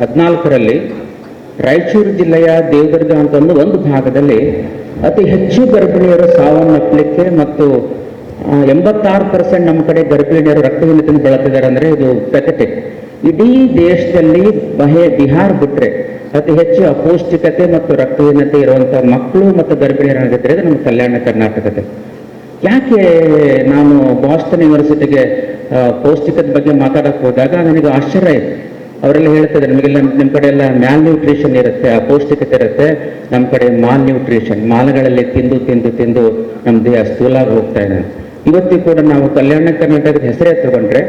ಹದಿನಾಲ್ಕರಲ್ಲಿ ರಾಯಚೂರು ಜಿಲ್ಲೆಯ ದೇವದುರ್ಗ ಅಂತ ಒಂದು ಭಾಗದಲ್ಲಿ ಅತಿ ಹೆಚ್ಚು ಗರ್ಭಿಣಿಯರು ಸಾವನ್ನಪ್ಪಲಿಕ್ಕೆ ಮತ್ತು ಎಂಬತ್ತಾರು ಪರ್ಸೆಂಟ್ ನಮ್ಮ ಕಡೆ ಗರ್ಭಿಣಿಯರು ರಕ್ತಹೀನತೆಯನ್ನು ಬಳಲ್ತಿದ್ದಾರೆ ಅಂದರೆ ಇದು ಪೆಥೆಟಿಕ್. ಇಡೀ ದೇಶದಲ್ಲಿ ಬಹೆ ಬಿಹಾರ್ ಬಿಟ್ಟರೆ ಅತಿ ಹೆಚ್ಚು ಅಪೌಷ್ಟಿಕತೆ ಮತ್ತು ರಕ್ತಹೀನತೆ ಇರುವಂಥ ಮಕ್ಕಳು ಮತ್ತು ಗರ್ಭಿಣಿಯರಾಗಿದ್ದರೆ ನಮ್ಮ ಕಲ್ಯಾಣ ಕರ್ನಾಟಕದ ಯಾಕೆ ನಾನು ಬಾಸ್ಟನ್ ಯೂನಿವರ್ಸಿಟಿಗೆ ಪೌಷ್ಟಿಕತೆ ಬಗ್ಗೆ ಮಾತಾಡಕ್ಕೆ ಹೋದಾಗ ನನಗೆ ಆಶ್ಚರ್ಯ ಆಯ್ತು. ಅವರೆಲ್ಲ ಹೇಳ್ತಾರೆ, ನಮಗೆಲ್ಲ ನಿಮ್ಮ ಕಡೆ ಎಲ್ಲ ಮ್ಯಾಲ್ ನ್ಯೂಟ್ರಿಷನ್ ಇರುತ್ತೆ, ಅಪೌಷ್ಟಿಕತೆ ಇರುತ್ತೆ. ನಮ್ಮ ಕಡೆ ಮಾಲ್ ನ್ಯೂಟ್ರಿಷನ್ ಮಾಲ್ಗಳಲ್ಲಿ ತಿಂದು ತಿಂದು ತಿಂದು ನಮ್ಮ ದೇಹ ಸ್ಥೂಲಾಗಿ ಹೋಗ್ತಾ ಇದೆ. ಇವತ್ತಿಗೂ ಕೂಡ ನಾವು ಕಲ್ಯಾಣ ಕರ್ನಾಟಕದ ಹೆಸರೇ ತಗೊಂಡ್ರೆ,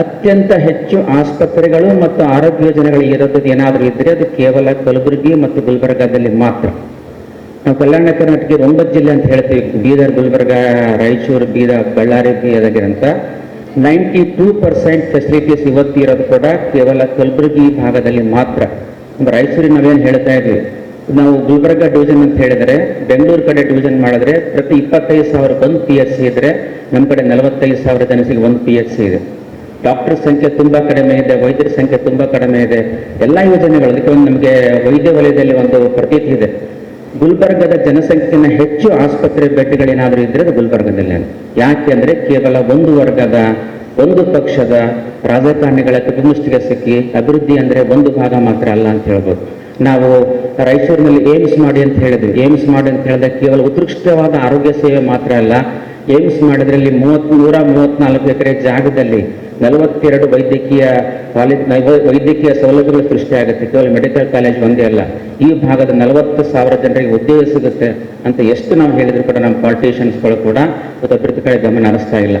ಅತ್ಯಂತ ಹೆಚ್ಚು ಆಸ್ಪತ್ರೆಗಳು ಮತ್ತು ಆರೋಗ್ಯ ಯೋಜನೆಗಳು ಇರೋದು ಏನಾದರೂ ಇದ್ರೆ ಅದು ಕೇವಲ ಕಲಬುರಗಿ ಮತ್ತು ಗುಲ್ಬರ್ಗಾದಲ್ಲಿ ಮಾತ್ರ. ನಾವು ಕಲ್ಯಾಣ ಕರ್ನಾಟಕ ಒಂಬತ್ತು ಜಿಲ್ಲೆ ಅಂತ ಹೇಳ್ತೀವಿ, ಬೀದರ್, ಗುಲ್ಬರ್ಗ, ರಾಯಚೂರು, ಬೀದರ್, ಬಳ್ಳಾರಿ ಬೀದರ್ಗಿರಂತ ನೈಂಟಿ ಟೂ ಪರ್ಸೆಂಟ್ ಫೆಸಿಲಿಟೀಸ್ ಇವತ್ತಿರೋದು ಕೂಡ ಕೇವಲ ಕಲಬುರಗಿ ಭಾಗದಲ್ಲಿ ಮಾತ್ರ. ರಾಯಚೂರಿನ ನಾವೇನು ಹೇಳ್ತಾ ಇದ್ವಿ, ನಾವು ಗುಲ್ಬರ್ಗ ಡಿವಿಷನ್ ಅಂತ ಹೇಳಿದರೆ, ಬೆಂಗಳೂರು ಕಡೆ ಡಿವಿಷನ್ ಮಾಡಿದ್ರೆ ಪ್ರತಿ ಇಪ್ಪತ್ತೈದು ಸಾವಿರಕ್ಕೆ ಒಂದು ಪಿ ಎಚ್ ಸಿ ಇದ್ರೆ ನಮ್ಮ ಕಡೆ ನಲವತ್ತೈದು ಸಾವಿರ ಜನಸಿಗೆ ಒಂದು ಪಿ ಎಚ್ ಸಿ ಇದೆ. ಡಾಕ್ಟರ್ ಸಂಖ್ಯೆ ತುಂಬಾ ಕಡಿಮೆ ಇದೆ, ವೈದ್ಯರ ಸಂಖ್ಯೆ ತುಂಬಾ ಕಡಿಮೆ ಇದೆ. ಎಲ್ಲ ಯೋಜನೆಗಳು, ಅದಕ್ಕೆ ಒಂದು ನಮಗೆ ವೈದ್ಯ ವಲಯದಲ್ಲಿ ಒಂದು ಪ್ರತೀತಿ ಇದೆ. ಗುಲ್ಬರ್ಗದ ಜನಸಂಖ್ಯೆನ ಹೆಚ್ಚು ಆಸ್ಪತ್ರೆ ಬೆಡ್ಗಳೇನಾದರೂ ಇದ್ದರೆ ಅದು ಗುಲ್ಬರ್ಗದಲ್ಲಿ ಯಾಕೆ ಅಂದರೆ ಕೇವಲ ಒಂದು ವರ್ಗದ, ಒಂದು ಪಕ್ಷದ ರಾಜಕಾರಣಿಗಳ ಕುಟುಂಬಸ್ಥಿಗೆ ಸಿಕ್ಕಿ ಅಭಿವೃದ್ಧಿ ಅಂದರೆ ಒಂದು ಭಾಗ ಮಾತ್ರ ಅಲ್ಲ ಅಂತ ಹೇಳ್ಬೋದು. ನಾವು ರಾಯಚೂರಿನಲ್ಲಿ ಏಮ್ಸ್ ಮಾಡಿ ಅಂತ ಹೇಳಿದ್ವಿ. ಏಮ್ಸ್ ಮಾಡಿ ಅಂತ ಹೇಳಿದ್ರೆ ಕೇವಲ ಉತ್ಕೃಷ್ಟವಾದ ಆರೋಗ್ಯ ಸೇವೆ ಮಾತ್ರ ಅಲ್ಲ. ಏಮ್ಸ್ ಮಾಡಿದ್ರಲ್ಲಿ ಮೂವತ್ ನೂರ ಮೂವತ್ನಾಲ್ಕು ಎಕರೆ ಜಾಗದಲ್ಲಿ ನಲವತ್ತೆರಡು ವೈದ್ಯಕೀಯ ಕಾಲೇಜ್ ವೈದ್ಯಕೀಯ ಸೌಲಭ್ಯಗಳು ಸೃಷ್ಟಿಯಾಗುತ್ತೆ ಕೇವಲ ಮೆಡಿಕಲ್ ಕಾಲೇಜ್ ಒಂದೇ ಅಲ್ಲ. ಈ ಭಾಗದ ನಲವತ್ತು ಸಾವಿರ ಜನರಿಗೆ ಉದ್ಯೋಗ ಸಿಗುತ್ತೆ ಅಂತ ಎಷ್ಟು ನಾವು ಹೇಳಿದ್ರು ಕೂಡ ನಮ್ಮ ಪಾಲಿಟಿಷಿಯನ್ಸ್ಗಳು ಕೂಡ ಇವತ್ತು ಅಭಿವೃದ್ಧಿ ಕಡೆ ಗಮನ ಹರಿಸ್ತಾ ಇಲ್ಲ.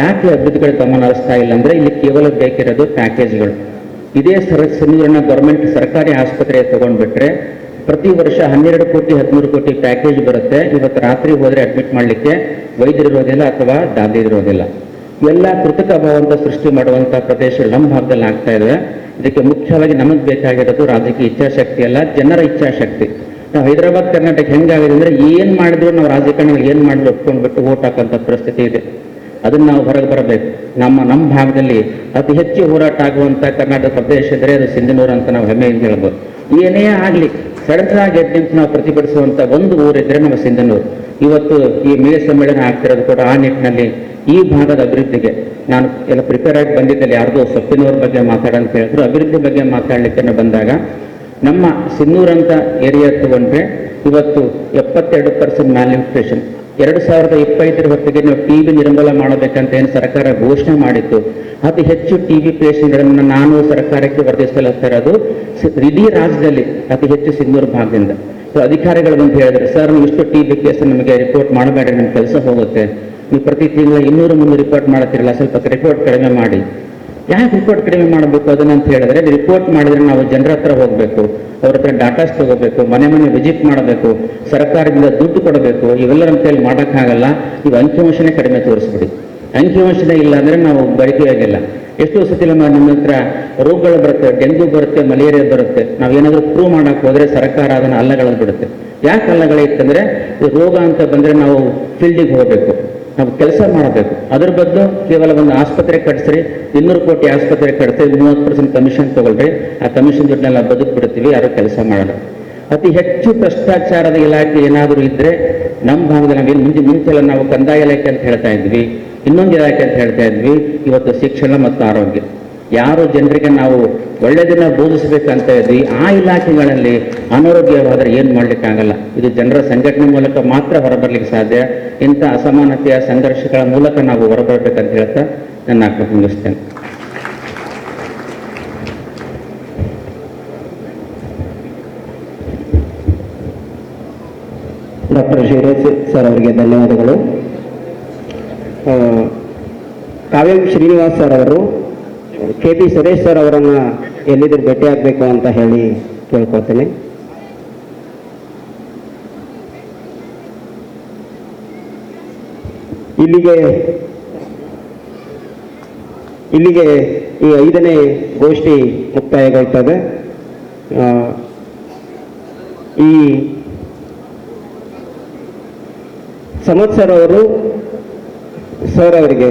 ಯಾಕೆ ಅಭಿವೃದ್ಧಿ ಕಡೆ ಗಮನ ಹರಿಸ್ತಾ ಇಲ್ಲ ಅಂದ್ರೆ ಇಲ್ಲಿ ಕೇವಲ ಬೇಕಿರೋದು ಪ್ಯಾಕೇಜ್ಗಳು ಇದೇ ಸರ ಸಮೀರನ ಗೌರ್ಮೆಂಟ್ ಸರ್ಕಾರಿ ಆಸ್ಪತ್ರೆ ತಗೊಂಡ್ಬಿಟ್ರೆ ಪ್ರತಿ ವರ್ಷ ಹನ್ನೆರಡು ಕೋಟಿ, ಹದಿಮೂರು ಕೋಟಿ ಪ್ಯಾಕೇಜ್ ಬರುತ್ತೆ. ಇವತ್ತು ರಾತ್ರಿ ಹೋದರೆ ಅಡ್ಮಿಟ್ ಮಾಡಲಿಕ್ಕೆ ವೈದ್ಯರು ಇರೋದಿಲ್ಲ ಅಥವಾ ದಾದಿ ಇರೋದಿಲ್ಲ ಎಲ್ಲ ಕೃತಕ ಭಾವಂತ ಸೃಷ್ಟಿ ಮಾಡುವಂತ ಪ್ರದೇಶಗಳು ನಮ್ಮ ಭಾಗದಲ್ಲಿ ಆಗ್ತಾ ಇದೆ ಇದಕ್ಕೆ ಮುಖ್ಯವಾಗಿ ನಮಗೆ ಬೇಕಾಗಿರೋದು ರಾಜಕೀಯ ಇಚ್ಛಾಶಕ್ತಿ ಅಲ್ಲ, ಜನರ ಇಚ್ಛಾಶಕ್ತಿ. ನಾವು ಹೈದರಾಬಾದ್, ಕರ್ನಾಟಕ ಹೆಂಗಾಗಿದೆ ಅಂದ್ರೆ ಏನ್ ಮಾಡಿದ್ರು ನಾವು ರಾಜಕಾರಣಿಗಳು ಏನ್ ಮಾಡಿದ್ರು ಒಪ್ಕೊಂಡ್ಬಿಟ್ಟು ಓಟ್ ಹಾಕುವಂತ ಪರಿಸ್ಥಿತಿ ಇದೆ. ಅದನ್ನ ನಾವು ಹೊರಗೆ ಬರಬೇಕು. ನಮ್ಮ ನಮ್ಮ ಭಾಗದಲ್ಲಿ ಅತಿ ಹೆಚ್ಚು ಹೋರಾಟ ಆಗುವಂತ ಕರ್ನಾಟಕ ಪ್ರದೇಶ ಇದ್ರೆ ಅದು ಸಿಂಧನೂರು ಅಂತ ನಾವು ಹೆಮ್ಮೆಯಿಂದ ಹೇಳ್ಬೋದು. ಏನೇ ಆಗ್ಲಿ ಸಡನ್ ಆಗಿ ಎದ್ದು ನಾವು ಪ್ರತಿಭಟಿಸುವಂಥ ಒಂದು ಊರಿದ್ರೆ ನಮ್ಮ ಸಿಂಧನೂರು. ಇವತ್ತು ಈ ಮೇ ಸಮ್ಮೇಳನ ಆಗ್ತಿರೋದು ಕೂಡ ಆ ನಿಟ್ಟಿನಲ್ಲಿ ಈ ಭಾಗದ ಅಭಿವೃದ್ಧಿಗೆ. ನಾನು ಎಲ್ಲ ಪ್ರಿಪೇರ್ ಆಗಿ ಬಂದಿದ್ದಲ್ಲಿ ಯಾರ್ದೋ ಸೊಪ್ಪಿನವ್ರ ಬಗ್ಗೆ ಮಾತಾಡಂತ ಹೇಳಿದ್ರು. ಅಭಿವೃದ್ಧಿ ಬಗ್ಗೆ ಮಾತಾಡಲಿಕ್ಕೆ ಬಂದಾಗ, ನಮ್ಮ ಸಿನ್ನೂರಂತ ಏರಿಯಾ ತಗೊಂಡ್ರೆ ಇವತ್ತು ಎಪ್ಪತ್ತೆರಡು ಪರ್ಸೆಂಟ್ ನ್ಯೂಟ್ರಿಷನ್ ಎರಡು ಸಾವಿರದ ಇಪ್ಪತ್ತರ ಹೊತ್ತಿಗೆ ನಾವು ಟಿ ವಿ ನಿರ್ಮೂಲ ಮಾಡಬೇಕಂತ ಏನು ಸರ್ಕಾರ ಘೋಷಣೆ ಮಾಡಿತ್ತು. ಅತಿ ಹೆಚ್ಚು ಟಿ ವಿ ಪೇಷಂಟ್ಗಳನ್ನು ನಾನು ಸರ್ಕಾರಕ್ಕೆ ವರದಿಸಲಾಗ್ತಾ ಇರೋದು ಇಡೀ ರಾಜ್ಯದಲ್ಲಿ ಅತಿ ಹೆಚ್ಚು ಸಿಂಧೂರು ಭಾಗದಿಂದ. ಸೊ, ಅಧಿಕಾರಿಗಳು ಬಂದು ಹೇಳಿದ್ರೆ, ಸರ್, ನೀವು ಇಷ್ಟು ಟಿ ವಿ ಕೇಸ್ ನಮಗೆ ರಿಪೋರ್ಟ್ ಮಾಡಬೇಡ ನಿಮ್ಮ ಕೆಲಸ ಹೋಗುತ್ತೆ. ನೀವು ಪ್ರತಿ ತಿಂಗಳ ಇನ್ನೂರು ಮುನ್ನೂರು ರಿಪೋರ್ಟ್ ಮಾಡ್ತಿರಲ್ಲ ಸ್ವಲ್ಪ ರಿಪೋರ್ಟ್ ಕಡಿಮೆ ಮಾಡಿ. ಯಾಕೆ ರಿಪೋರ್ಟ್ ಕಡಿಮೆ ಮಾಡಬೇಕು ಅದನ್ನ ಅಂತ ಹೇಳಿದ್ರೆ ರಿಪೋರ್ಟ್ ಮಾಡಿದ್ರೆ ನಾವು ಜನರ ಹತ್ರ ಹೋಗಬೇಕು, ಅವ್ರ ಹತ್ರ ಡಾಟಾಸ್ ತಗೋಬೇಕು, ಮನೆ ಮನೆ ವಿಸಿಟ್ ಮಾಡಬೇಕು, ಸರ್ಕಾರದಿಂದ ದುಡ್ಡು ಕೊಡಬೇಕು ಇವೆಲ್ಲ ನಮ್ಮ ಕೈಯಲ್ಲಿ ಮಾಡೋಕ್ಕಾಗಲ್ಲ ಈಗ ಅಂಕಿಅಂಶನೇ ಕಡಿಮೆ ತೋರಿಸ್ಬಿಡಿ. ಅಂಕಿಅಂಶನೇ ಇಲ್ಲ ಅಂದ್ರೆ ನಾವು ಬರಿಕೆಯಾಗಿಲ್ಲ ಎಷ್ಟೋ ಸತಿ ನಮ್ಮ ನಿಮ್ಮ ಹತ್ರ ರೋಗಗಳು ಬರುತ್ತೆ ಡೆಂಗು ಬರುತ್ತೆ, ಮಲೇರಿಯಾ ಬರುತ್ತೆ ನಾವೇನಾದ್ರೂ ಪ್ರೂವ್ ಮಾಡಕ್ ಹೋದ್ರೆ ಸರ್ಕಾರ ಅದನ್ನ ಅಲ್ಲಗಳನ್ನು ಬಿಡುತ್ತೆ. ಯಾಕೆ ಅಲ್ಲಗಳಿತ್ತಂದ್ರೆ ಈ ರೋಗ ಅಂತ ಬಂದ್ರೆ ನಾವು ಫೀಲ್ಡಿಗೆ ಹೋಗಬೇಕು. ನಾವು ಕೆಲಸ ಮಾಡಬೇಕು ಅದ್ರ ಬದಲು ಕೇವಲ ಒಂದು ಆಸ್ಪತ್ರೆ ಕಟ್ಸ್ರಿ, ಇನ್ನೂರು ಕೋಟಿ ಆಸ್ಪತ್ರೆ ಕಟ್ಸ್ರಿ ಮೂವತ್ತು ಪರ್ಸೆಂಟ್ ಕಮಿಷನ್ ತಗೊಳ್ರಿ, ಆ ಕಮಿಷನ್ ದುಡ್ಡನ್ನೆಲ್ಲ ಬದುಕು ಬಿಡ್ತೀವಿ, ಯಾರು ಕೆಲಸ ಮಾಡಲ್ಲ. ಅತಿ ಹೆಚ್ಚು ಭ್ರಷ್ಟಾಚಾರದ ಇಲಾಖೆ ಏನಾದರೂ ಇದ್ರೆ ನಮ್ಮ ಭಾಗದಲ್ಲಿ ನಾವೇನು ಮುಂಚೆ ಮುಂಚೆಲ್ಲ ನಾವು ಕಂದಾಯ ಇಲಾಖೆ ಅಂತ ಹೇಳ್ತಾ ಇದ್ವಿ, ಇನ್ನೊಂದು ಇಲಾಖೆ ಅಂತ ಹೇಳ್ತಾ ಇದ್ವಿ, ಇವತ್ತು ಶಿಕ್ಷಣ ಮತ್ತು ಆರೋಗ್ಯ. ಯಾರು ಜನರಿಗೆ ನಾವು ಒಳ್ಳೆಯದನ್ನ ಬೋಧಿಸಬೇಕಂತ ಇದ್ವಿ ಆ ಇಲಾಖೆಗಳಲ್ಲಿ ಅನಾರೋಗ್ಯವಾದರೆ ಏನು ಮಾಡ್ಲಿಕ್ಕಾಗಲ್ಲ. ಇದು ಜನರ ಸಂಘಟನೆ ಮೂಲಕ ಮಾತ್ರ ಹೊರಬರ್ಲಿಕ್ಕೆ ಸಾಧ್ಯ. ಇಂಥ ಅಸಮಾನತೆಯ ಸಂಘರ್ಷಗಳ ಮೂಲಕ ನಾವು ಹೊರಬರಬೇಕಂತ ಹೇಳ್ತಾ ನನ್ನ ಆಜ್ಞೆ ಮುಗಿಸ್ತೇನೆ. ಡಾಕ್ಟರ್ ಶಿವರಾಜ್ ಸರ್ ಅವರಿಗೆ ಧನ್ಯವಾದಗಳು. ಕಾವ್ಯಂ ಶ್ರೀನಿವಾಸ್ ಸರ್ ಅವರು ಕೆ ಪಿ ಸುರೇಶ್ ಸರ್ ಅವರನ್ನ ಎಲ್ಲಿದ್ರು ಭೇಟಿ ಆಗಬೇಕು ಅಂತ ಹೇಳಿ ಕೇಳ್ಕೊತೇನೆ ಇಲ್ಲಿಗೆ ಇಲ್ಲಿಗೆ ಈ ಐದನೇ ಗೋಷ್ಠಿ ಮುಕ್ತಾಯಗೊಳ್ತದೆ ಈ ಸಮತ್ ಸರ್ ಅವರು, ಸರ್ ಅವರಿಗೆ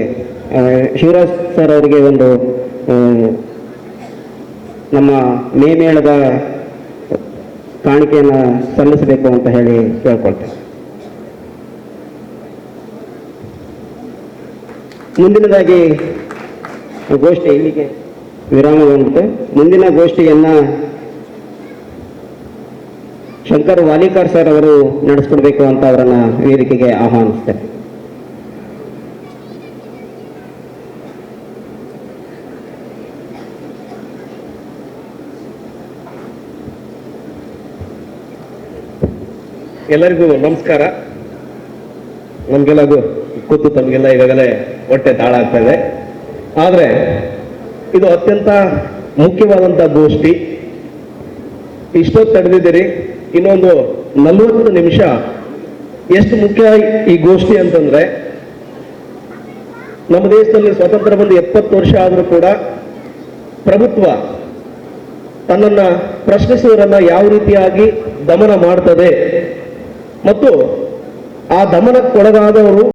ಶಿವರಾಜ್ ಸರ್ ಅವರಿಗೆ ಒಂದು ನಮ್ಮ ಮೇ ಮೇಳದ ಕಾಣಿಕೆಯನ್ನು ಸಲ್ಲಿಸಬೇಕು ಅಂತ ಹೇಳಿ ಕೇಳ್ಕೊಳ್ತೇನೆ. ಮುಂದಿನದಾಗಿ ಗೋಷ್ಠಿ ಇಲ್ಲಿಗೆ ವಿರಾಮಗೊಂಡಿತು ಮುಂದಿನ ಗೋಷ್ಠಿಯನ್ನ ಶಂಕರ್ ವಾಲಿಕಾರ್ ಸರ್ ಅವರು ನಡೆಸ್ಕೊಡ್ಬೇಕು ಅಂತ ಅವರನ್ನ ವೇದಿಕೆಗೆ ಆಹ್ವಾನಿಸ್ತೇನೆ. ಎಲ್ಲರಿಗೂ ನಮಸ್ಕಾರ. ನಮಗೆಲ್ಲಗೂ ಕೂತು ತಮಗೆಲ್ಲ ಈಗಾಗಲೇ ಹೊಟ್ಟೆ ತಾಳ ಆಗ್ತಾ ಇದೆ. ಆದರೆ ಇದು ಅತ್ಯಂತ ಮುಖ್ಯವಾದಂಥ ಗೋಷ್ಠಿ. ಇಷ್ಟೊತ್ತು ತಡೆದಿದ್ದೀರಿ ಇನ್ನೊಂದು ನಲವತ್ತು ನಿಮಿಷ ಎಷ್ಟು ಮುಖ್ಯ ಈ ಗೋಷ್ಠಿ ಅಂತಂದ್ರೆ, ನಮ್ಮ ದೇಶದಲ್ಲಿ ಸ್ವತಂತ್ರ ಬಂದು ಎಪ್ಪತ್ತು ವರ್ಷ ಆದರೂ ಕೂಡ ಪ್ರಭುತ್ವ ತನ್ನನ್ನ ಪ್ರಶ್ನಿಸುವರನ್ನ ಯಾವ ರೀತಿಯಾಗಿ ದಮನ ಮಾಡ್ತದೆ ಮತ್ತು ಆ ದಮನಕ್ಕೊಳಗಾದವರು